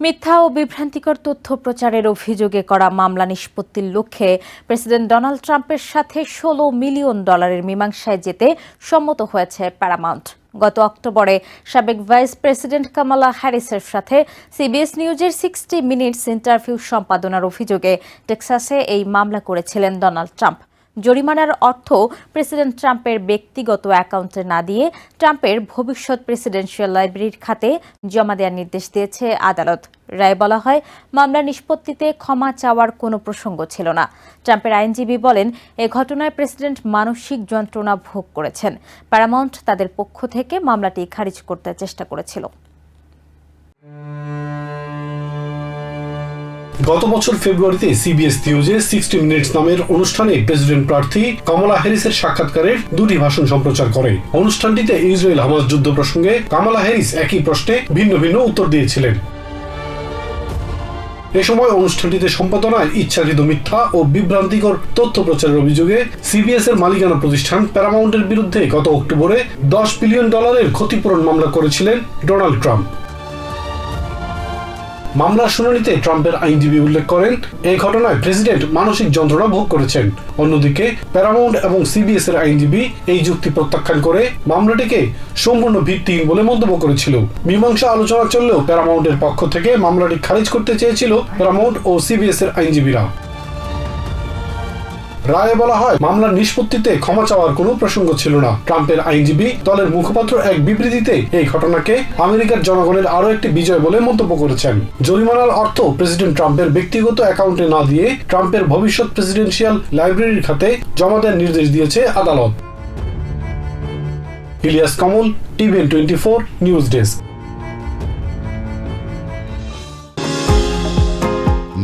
মিথ্যা ও বিভ্রান্তিকর তথ্য প্রচারের অভিযোগে করা মামলা নিষ্পত্তির লক্ষ্যে প্রেসিডেন্ট ডোনাল্ড ট্রাম্পের সাথে ষোলো মিলিয়ন ডলারের মীমাংসায় যেতে সম্মত হয়েছে প্যারামাউন্ট। গত অক্টোবরে সাবেক ভাইস প্রেসিডেন্ট কামালা হ্যারিসের সাথে সিবিএস নিউজের সিক্সটি মিনিটস ইন্টারভিউ সম্পাদনার অভিযোগে টেক্সাসে এই মামলা করেছিলেন ডোনাল্ড ট্রাম্প। জরিমানার অর্থ প্রেসিডেন্ট ট্রাম্পের ব্যক্তিগত অ্যাকাউন্টে না দিয়ে ট্রাম্পের ভবিষ্যৎ প্রেসিডেন্সিয়াল লাইব্রেরির খাতে জমা দেওয়ার নির্দেশ দিয়েছে আদালত। রায় বলা হয় মামলা নিষ্পত্তিতে ক্ষমা চাওয়ার কোনো প্রসঙ্গ ছিল না। ট্রাম্পের আইনজীবী বলেন, এ ঘটনায় প্রেসিডেন্ট মানসিক যন্ত্রণা ভোগ করেছেন। প্যারামাউন্ট তাদের পক্ষ থেকে মামলাটি খারিজ করতে চেষ্টা করেছিল। গত বছর ফেব্রুয়ারিতে সিবিএস নিউজে সিক্সটি মিনিটস নামের অনুষ্ঠানে প্রেসিডেন্ট প্রার্থী কমলা হ্যারিসের সাক্ষাৎকারের দুটি ভাষণ সম্প্রচার করে। অনুষ্ঠানটিতে ইসরায়েল হামাস যুদ্ধ প্রসঙ্গে কামালা হ্যারিস একই প্রশ্নে ভিন্ন ভিন্ন উত্তর দিয়েছিলেন। এ সময় অনুষ্ঠানটিতে সম্পাদনায় ইচ্ছাকৃত মিথ্যা ও বিভ্রান্তিকর তথ্য প্রচারের অভিযোগে সিবিএস এর মালিকানা প্রতিষ্ঠান প্যারামাউন্টের বিরুদ্ধে গত অক্টোবরে দশ বিলিয়ন ডলারের ক্ষতিপূরণ মামলা করেছিলেন ডোনাল্ড ট্রাম্প। মামলার শুনানিতে ট্রাম্পের আইনজীবী উল্লেখ করেন এই ঘটনায় প্রেসিডেন্ট মানসিক যন্ত্রণা ভোগ করেছেন। অন্যদিকে প্যারামাউন্ট এবং সিবিএস এর আইনজীবী এই যুক্তি প্রত্যাখ্যান করে মামলাটিকে সম্পূর্ণ ভিত্তিহীন বলে মন্তব্য করেছিল। মীমাংসা আলোচনা চললেও প্যারামাউন্টের পক্ষ থেকে মামলাটি খারিজ করতে চেয়েছিল প্যারামাউন্ট ও সিবিএস এর আইনজীবীরা। রায়ে বলা হয়, মামলার নিষ্পত্তিতে ক্ষমা চাওয়ার কোনো প্রসঙ্গ ছিল না। ট্রাম্পের আইনজীবী দলের মুখপাত্র এক বিবৃতিতে এই ঘটনাকে আমেরিকার জনগণের আরও একটি বিজয় বলে মন্তব্য করেছেন। জরিমানার অর্থ প্রেসিডেন্ট ট্রাম্পের ব্যক্তিগত অ্যাকাউন্টে না দিয়ে ট্রাম্পের ভবিষ্যৎ প্রেসিডেন্সিয়াল লাইব্রেরির খাতে জমা দেওয়ার নির্দেশ দিয়েছে আদালত। Ilias Kamal TVN twenty four, news desk.